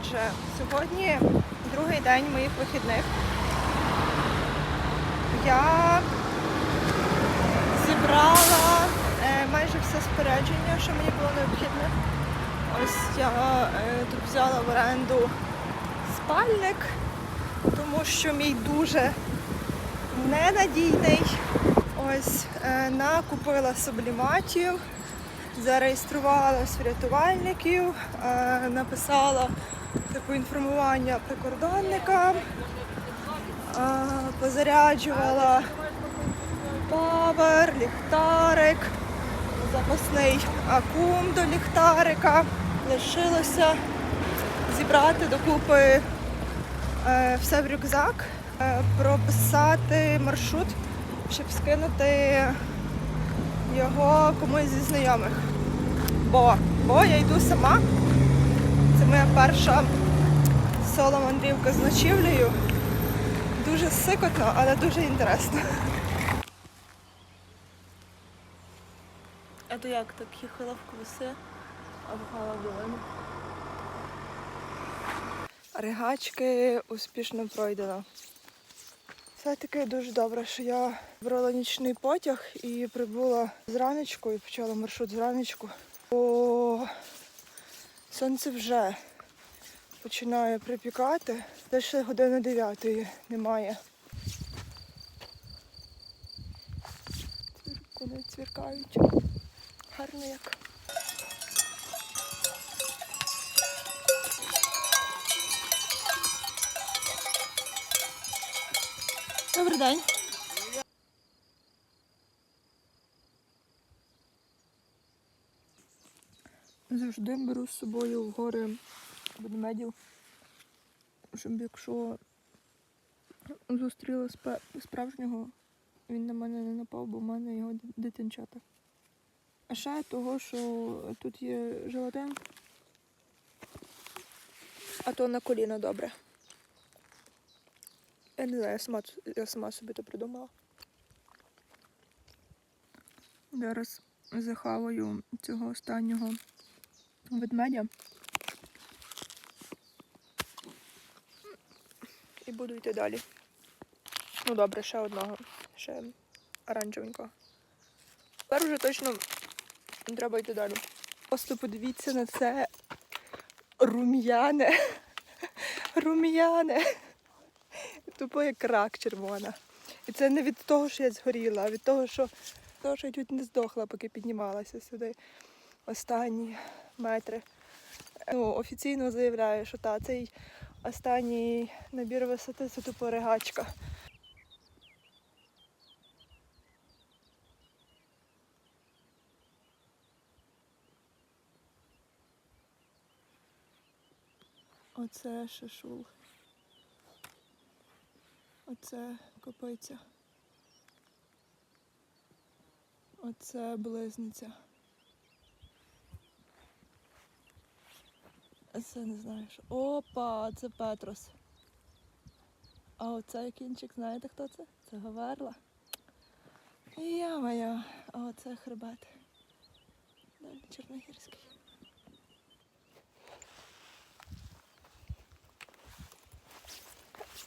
Отже, сьогодні другий день моїх вихідних. Я зібрала е, майже все спорядження, що мені було необхідне. Ось я е, тут взяла в оренду спальник, тому що мій дуже ненадійний. Ось е, накупила субліматів, зареєструвалась в рятувальників, написала інформування прикордонникам, е, позаряджувала павер, ліхтарик, запасний акум до ліхтарика. Лишилося зібрати докупи е, все в рюкзак, е, прописати маршрут, щоб скинути його комусь зі знайомих. Бо, бо я йду сама. Це моя перша соло мандрівка з ночівлею. Дуже сикотно, але дуже інтересно. А то як так їхала в колеси, а вгала долину? Ригачки успішно пройдено. Все-таки дуже добре, що я брала нічний потяг і прибула зранечку і почала маршрут зранечку. Бо сонце вже починає припікати. Десь ще години 9 немає. Вони цвіркають. Гарно як. Добрий день. Завжди беру з собою в гори ведмедів, щоб якщо зустріла справжнього, він на мене не напав, бо в мене його дитинчата. А ще того, що тут є желатин, а то на коліна добре. Я не знаю, я сама, я сама собі то придумала. Зараз захаваю цього останнього ведмедя. І буду йти далі. Ну добре, ще одного, ще оранжевенького. Тепер вже точно треба йти далі. Просто подивіться на це рум'яне. Рум'яне. Тупо як рак червона. І це не від того, що я згоріла, а від того, що, того, що я чуть не здохла, поки піднімалася сюди останні метри. Ну, офіційно заявляю, що та, цей останній набір висоти це тупо ригачка. Оце шишул. Оце копиця. Оце близниця. Це не знаю що. Опа, це Петрос. А оцей кінчик, знаєте хто це? Це Говерла. Я моя. А оце хребет. Далі Чорногірський.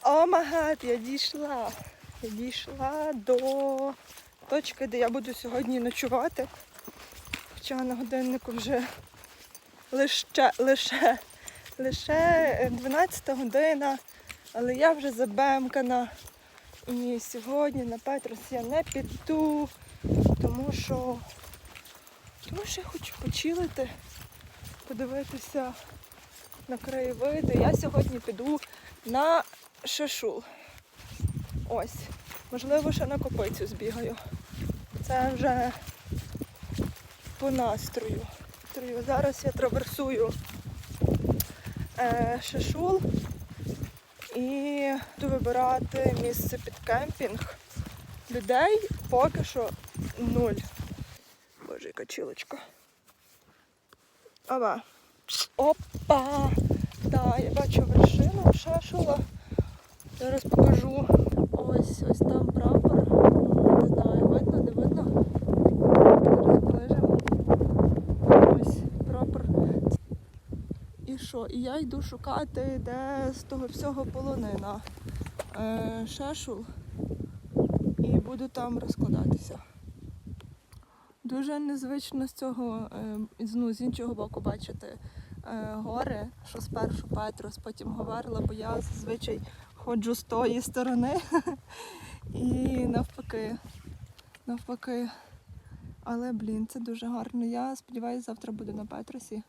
О магад, я дійшла. Я дійшла до точки, де я буду сьогодні ночувати. Хоча на годиннику вже лише, лише, лише 12 година, але я вже забемкана. І сьогодні на Петрос я не піду, тому що, тому що я хочу почилити, подивитися на краєвиди. Я сьогодні піду на шишул. Ось. Можливо, ще на копицю збігаю. Це вже по настрою. Настрою. Зараз я траверсую е, шишул і буду вибирати місце під кемпінг. Людей поки що нуль. Боже, яка чілочка. Ава. Опа! Так, я бачу вершину шашула. Зараз покажу. Ось ось там прапор. Не знаю, видно, не видно. Зараз ближимо. Ось прапор. І що? І я йду шукати, де з того всього полонина. Е, шешул. І буду там розкладатися. Дуже незвично з цього, е, ну, з іншого боку бачити е, гори, що спершу Петрос, потім говорила, бо я зазвичай ходжу з тої сторони і навпаки. Навпаки. Але, блін, це дуже гарно. Я сподіваюся, завтра буду на Петросі.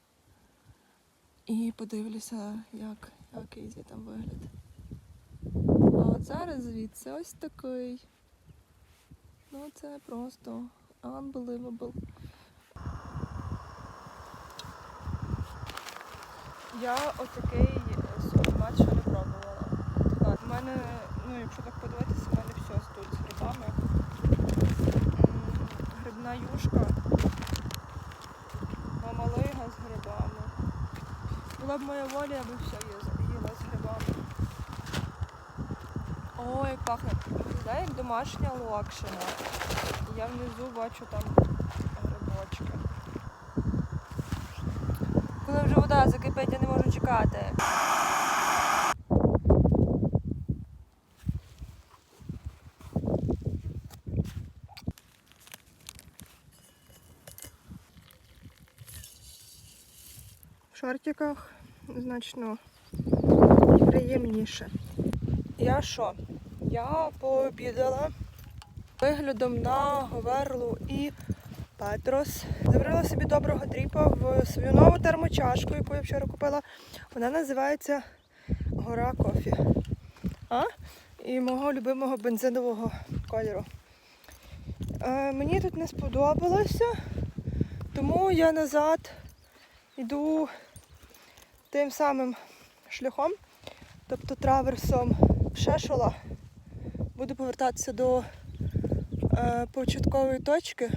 І подивлюся, як, який є там вигляд. А от зараз звідси ось такий. Ну це просто unbelievable. Я отакий супермат ще не пробувала. В мене, ну якщо так подивитися, в мене все тут з грибами. Грибна юшка, мамалига з грибами. Була б моя воля, я би все їла- з грибами. Ой, пахне. Виглядає як домашня локшина. Я внизу бачу там грибочки. Коли вже вода закипить, я не можу чекати. В шортиках значно приємніше. Я що? Я пообідала виглядом на Говерлу і Петрос. Заварила собі доброго дріпа в свою нову термочашку, яку я вчора купила. Вона називається Гора Кофі. А? І мого любимого бензинового кольору. Е, мені тут не сподобалося, тому я назад йду тим самим шляхом, тобто траверсом Шешола. Буду повертатися до е, початкової точки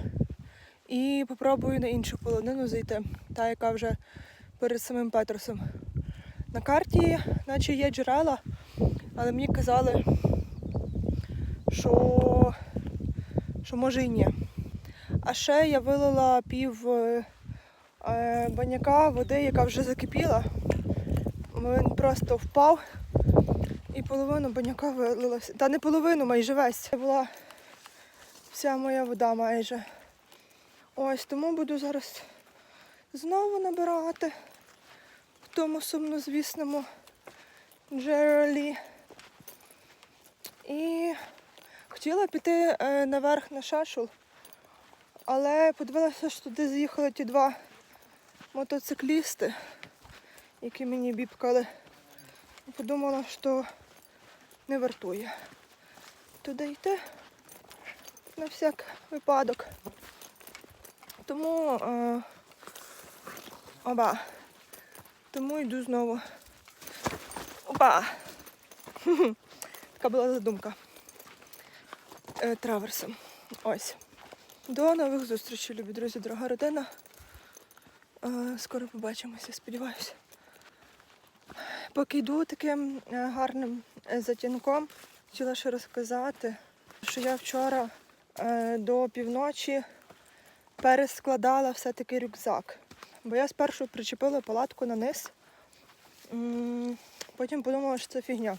і попробую на іншу полонину зайти, та яка вже перед самим Петросом. На карті, наче є джерела, але мені казали, що, що може і ні. А ще я вилила пів е, баняка води, яка вже закипіла. Він просто впав і половину баняка вилилася. Та не половину, майже весь. Це була вся моя вода майже. Ось тому буду зараз знову набирати в тому сумнозвісному джерелі. І хотіла піти е, наверх на шашул, але подивилася, що туди заїхали ті два мотоциклісти, які мені бібкали. Подумала, що не вартує туди йти на всяк випадок. Тому е, оба. Тому йду знову. Опа! Така була задумка. Е, траверсом. Ось. До нових зустрічей, любі друзі, дорога родина. Е, скоро побачимося, сподіваюся. Поки йду таким е, гарним е, затінком, хотіла ще розказати, що я вчора е, до півночі перескладала все-таки рюкзак. Бо я спершу причепила палатку на низ, потім подумала, що це фігня.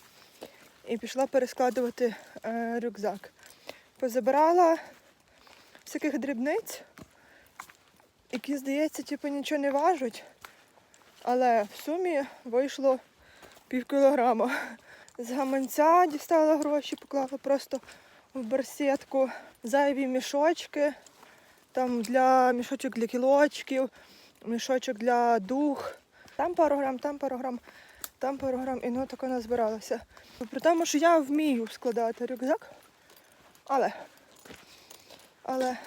І пішла перескладувати рюкзак. Позабирала всяких дрібниць, які, здається, типу, нічого не важуть. Але в сумі вийшло пів кілограма. З гаманця дістала гроші, поклала просто в барсетку, зайві мішочки, там для мішочок для кілочків, мішочок для дух. Там пару грам, там пару грам, там пару грам, і ну тако назбиралося. При тому, що я вмію складати рюкзак, але, але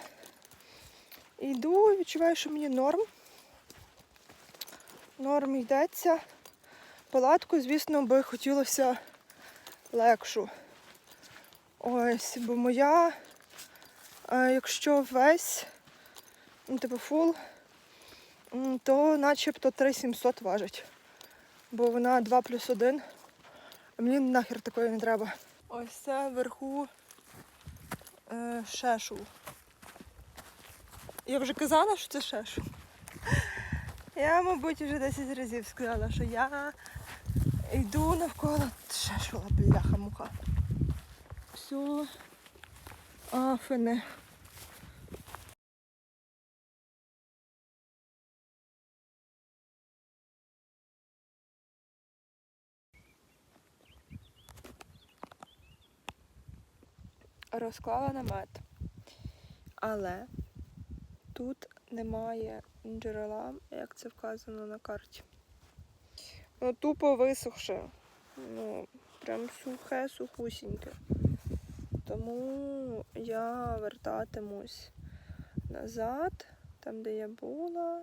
йду, відчуваю, що мені норм. Норм йдеться. Палатку, звісно, би хотілося легшу. Ось, бо моя, е, якщо весь, ну, типу фул, то начебто 3700 важить. Бо вона 2 плюс 1. А мені нахер такої не треба. Ось це вверху е, шешул. Я вже казала, що це шешул. Я, мабуть, вже 10 разів сказала, що я йду навколо що, бляха-муха. Все. Афини. Розклала намет. Але тут немає джерела, як це вказано на карті. Ну, тупо висохше. Ну, прям сухе, сухусіньке. Тому я вертатимусь назад, там, де я була.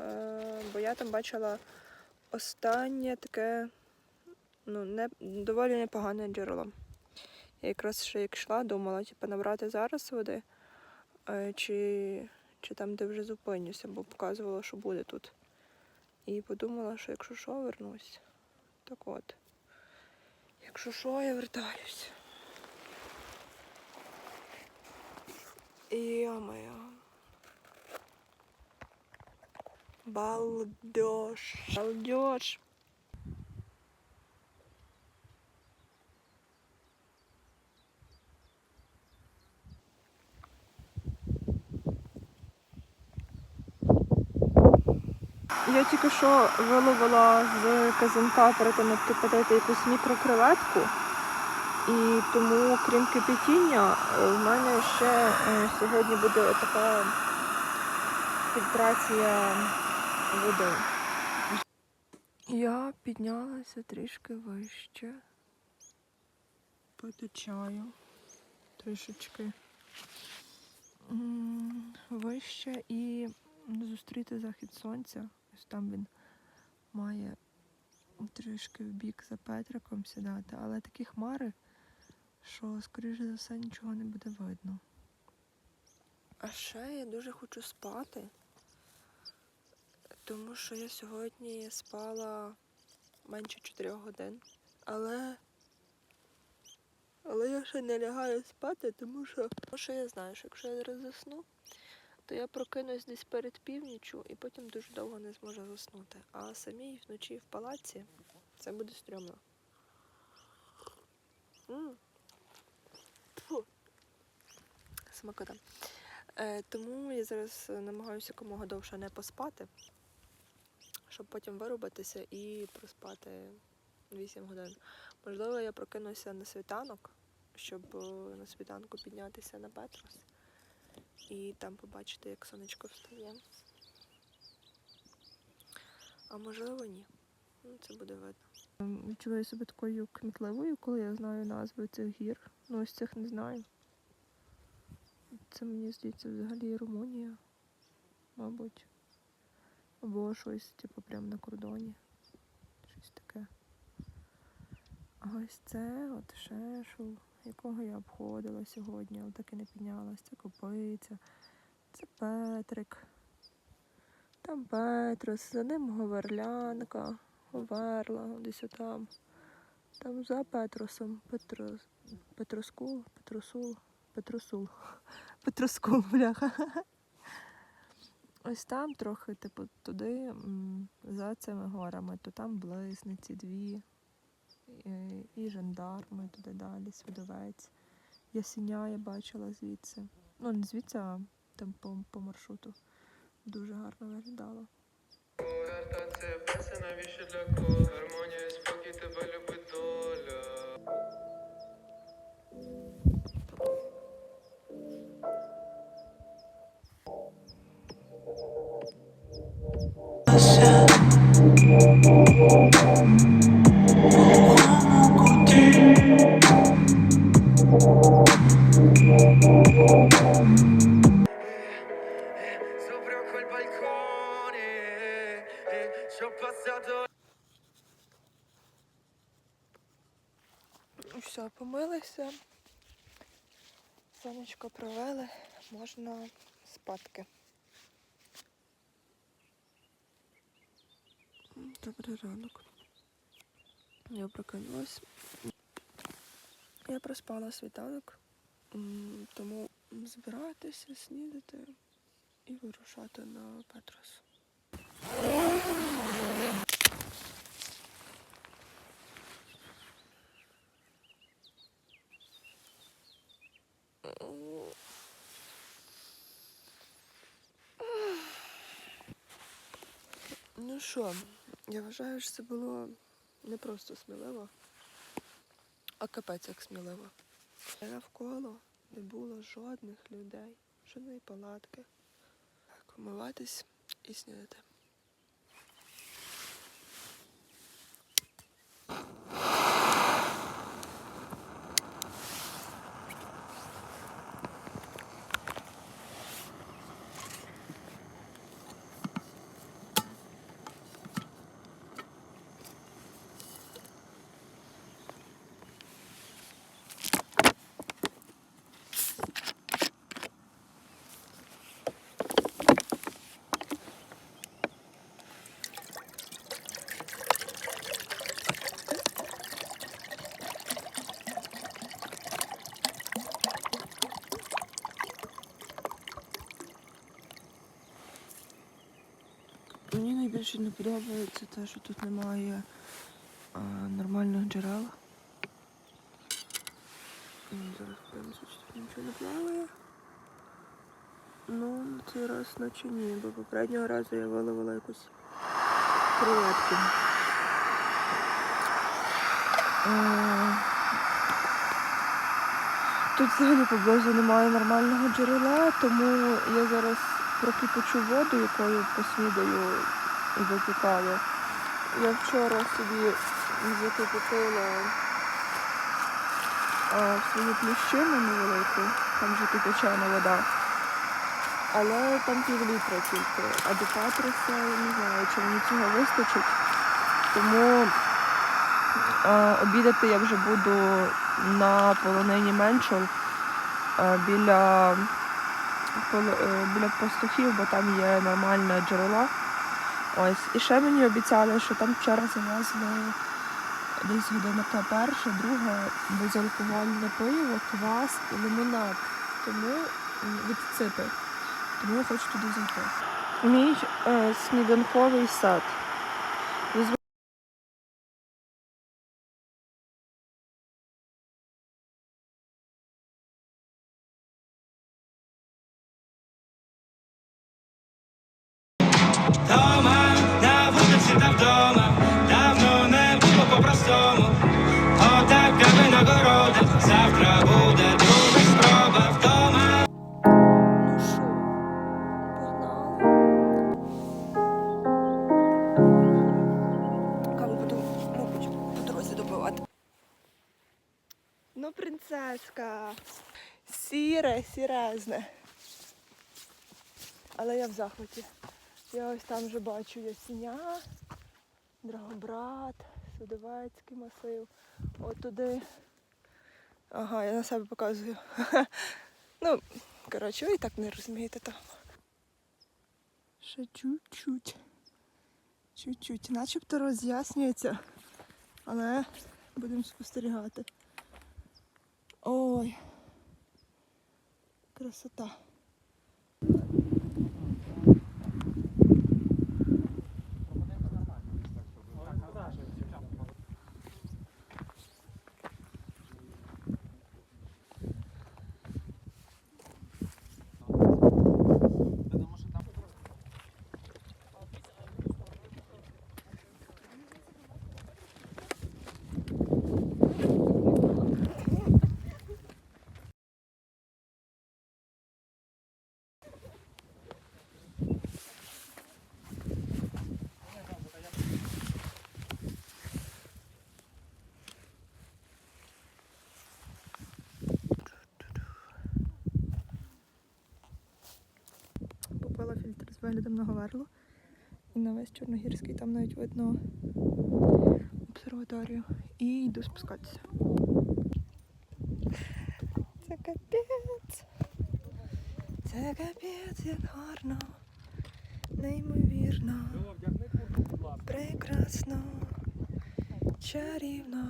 Е, бо я там бачила останнє таке, ну, не, доволі непогане джерело. Я якраз ще як йшла, думала, типу, набрати зараз води, е, чи, чи там, де вже зупинюся, бо показувало, що буде тут. І подумала, що якщо що, вернусь. Так от. Якщо що, я вертаюсь. Йо-моє. Балдеж. Балдеж. Я тільки що виловила з казанка перед тим, кипятити якусь мікрокреветку. І тому, крім кипятіння, е, в мене ще е, сьогодні буде така фільтрація води. Я піднялася трішки вище. Пити чаю трішечки вище і зустріти захід сонця. Ось там він має трішки в бік за Петриком сідати, але такі хмари, що, скоріше за все, нічого не буде видно. А ще я дуже хочу спати, тому що я сьогодні спала менше 4 годин. Але. Але я ще не лягаю спати, тому що, тому що я знаю, що якщо я зараз засну, то я прокинусь десь перед північю і потім дуже довго не зможу заснути. А самій вночі в палаці це буде стрьомно. Смакота. Е, тому я зараз намагаюся якомога довше не поспати, щоб потім вирубатися і проспати 8 годин. Можливо, я прокинуся на світанок, щоб е, на світанку піднятися на Петрос і там побачити, як сонечко встає. А можливо, ні. Ну, це буде видно. Відчуваю себе такою кмітливою, коли я знаю назви цих гір. Ну, ось цих не знаю. Це мені здається взагалі Румунія, мабуть. Або щось, типу, прямо на кордоні. Щось таке. А ось це от шешул, якого я обходила сьогодні, але так і не піднялась. Це копиця, це Петрик. Там Петрос, за ним Говерлянка, Говерла, десь отам. Там за Петросом Петрос, Петроскул, Петросул, Петросул. Петроскул, бляха. Ось там трохи, типу, туди, за цими горами, то там близниці дві, і, і жандарми туди далі, свідовець. Ясеня я бачила звідси. Ну, не звідси, а там по, по маршруту. Дуже гарно виглядало. Гармонія спокій тебе любить доля. Все, помилися. Сонечко провели, можна спадки. Добрий ранок. Я прокинулась. Я проспала світанок, тому збиратися, снідати і вирушати на Петрос. Ну що, я вважаю, що це було не просто сміливо, а капець як сміливо. Навколо не було жодних людей, жодної палатки. Так, умиватись і снідати. Мені найбільше не подобається те, що тут немає а, нормальних джерел. Зараз подивимося, чи тут нічого не плаває. Ну, на цей раз наче ні, бо попереднього разу я виловила якусь креветку. Е, Тут взагалі поблизу немає нормального джерела, тому я зараз прокипячу воду, якою поснідаю випікаю. Я вчора собі закипятила свою плющину невелику, там вже кипячена вода. Але там пів літра тільки. А до патриса не знаю, чи мені цього вистачить. Тому а, обідати я вже буду на полонині меншол а, біля, е, біля пастухів, бо там є нормальне джерело. Ось. І ще мені обіцяли, що там вчора завезли десь годинка перша, друга, безалкогольне пиво, квас і лимонад. Тому від ципи. Тому я хочу туди зайти. Мій е, сніданковий сад. Принцеска. Сіре, сірезне. Але я в захваті. Я ось там вже бачу ясіня, Драгобрат, Судовецький масив. От туди. Ага, я на себе показую. Ну, коротше, ви і так не розумієте там. Ще чуть-чуть. Чуть-чуть. Начебто роз'яснюється. Але будемо спостерігати. Ой. Красота. З виглядом на Говерло. І на весь Чорногірський там навіть видно обсерваторію. І йду спускатися. Це капець. Це капець, як гарно. Неймовірно. Прекрасно. Чарівно.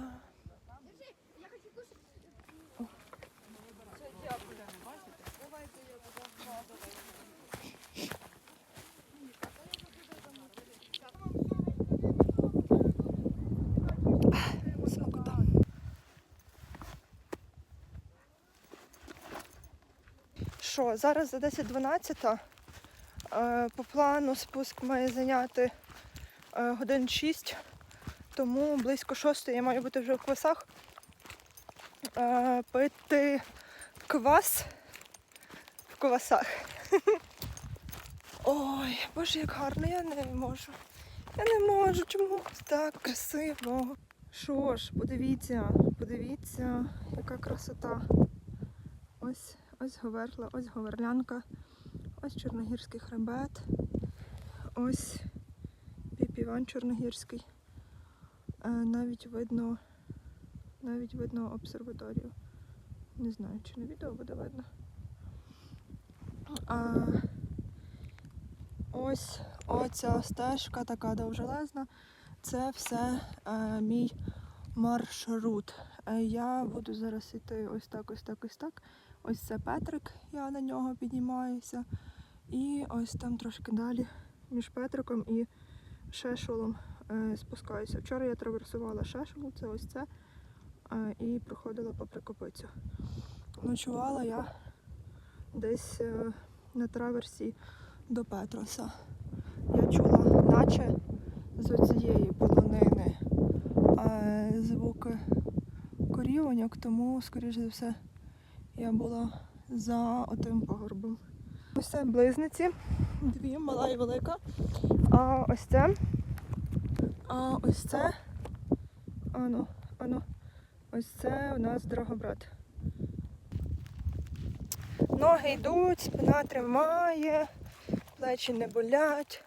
Зараз за 10-12. Е, По плану спуск має зайняти е, годин 6, тому близько 6 я маю бути вже в квасах. Е, Пити квас в квасах. Ой, боже, як гарно, я не можу. Я не можу, чому так красиво. Що ж, подивіться, подивіться, яка красота. Ось, ось говерла, ось говерлянка, ось Чорногірський хребет, ось піп Іван Чорногірський. Е, навіть видно, навіть видно обсерваторію. Не знаю, чи на відео буде видно. А, ось оця стежка така довжелезна. Це все е, мій маршрут. Е, я буду зараз йти ось так, ось так, ось так. Ось це Петрик, я на нього піднімаюся. І ось там трошки далі між Петриком і Шешолом е, спускаюся. Вчора я траверсувала Шешол, це ось це, е, і проходила по Прикопицю. Ночувала я десь е, на траверсі до Петроса. Я чула, наче з цієї полонини звуки корівоньок, тому, скоріш за все, я була за отим пагорбом. Ось це близниці, дві, мала і велика. А ось це. А ось це. Ану, ану. Ось це у нас Драгобрат. Ноги йдуть, спина тримає, плечі не болять,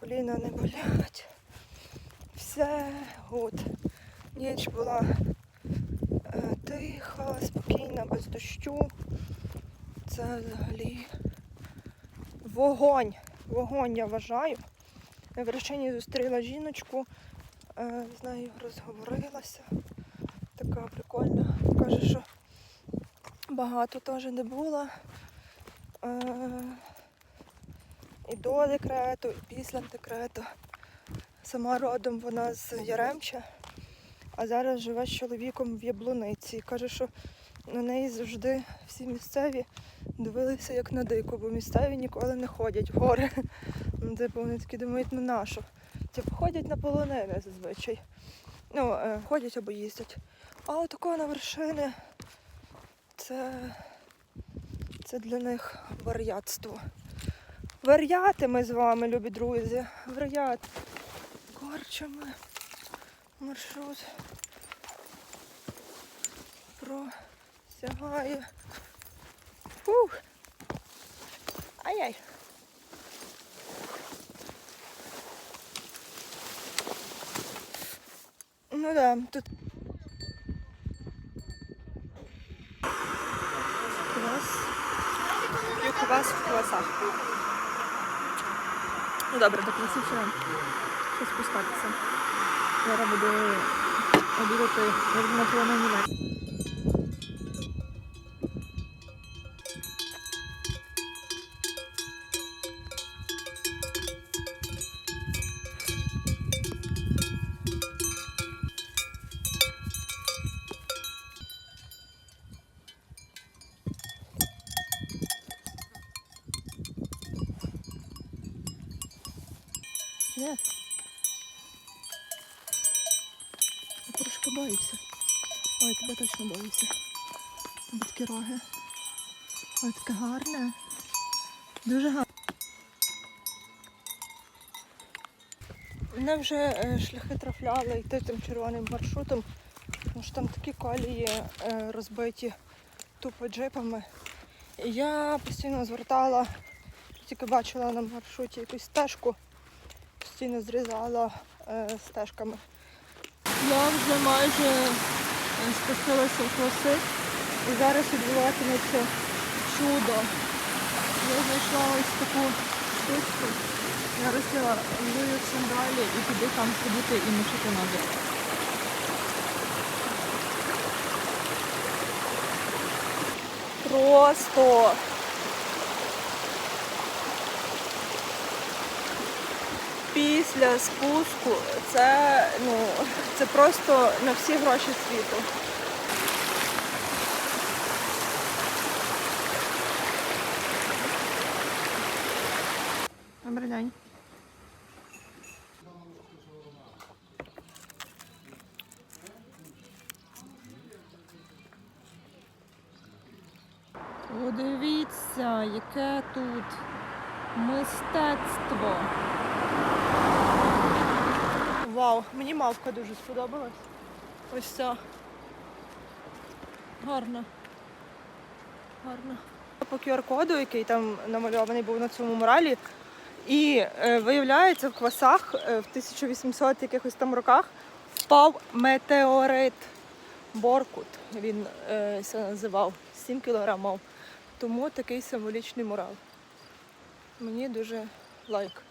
коліна не болять. Все гуд. Ніч була без дощу. Це взагалі вогонь. Вогонь я вважаю. На вершині зустріла жіночку, е, з нею розговорилася. Така прикольна. Каже, що багато теж не було. Е, і до декрету, і після декрету. Сама родом вона з Яремча, а зараз живе з чоловіком в Яблуниці. Каже, що на неї завжди всі місцеві дивилися як на дику, бо місцеві ніколи не ходять в гори. Ну, Типу, вони такі думають, ну нащо? Типу, ходять на полонини зазвичай. Ну, е, ходять або їздять. А отако на вершини це, це для них вар'ятство. Вар'яти ми з вами, любі друзі. Вар'ят. Корчами. Маршрут просягає. Фух. Ай-яй. Ну да, тут квас. П'ю квас в квасах. Ну добре, так красивше ще спускатися. Зараз буду обідати на полонені Тобі такі роги. Ой, таке гарне. Дуже гарне. Мене вже е, шляхи трафляли йти тим червоним маршрутом, тому що там такі колії е, розбиті тупо джипами. І я постійно звертала, тільки бачила на маршруті якусь стежку, постійно зрізала е, стежками. Я вже майже е, спустилася в класи і зараз відбуватиметься чудо. Я знайшла ось таку штучку. Я розділа в сандалі і піду там сидіти і мочити ноги. Просто після спуску це, ну, це просто на всі гроші світу. Добрий день. Подивіться, яке тут мистецтво. Вау, мені мавка дуже сподобалась. Ось ця. Гарно. Гарно. По QR-коду, який там намальований був на цьому муралі. І е, виявляється, в квасах е, в 1800 якихось там роках впав метеорит. Боркут він е, це називав 7 кілограмів. Тому такий символічний мурал. Мені дуже лайк.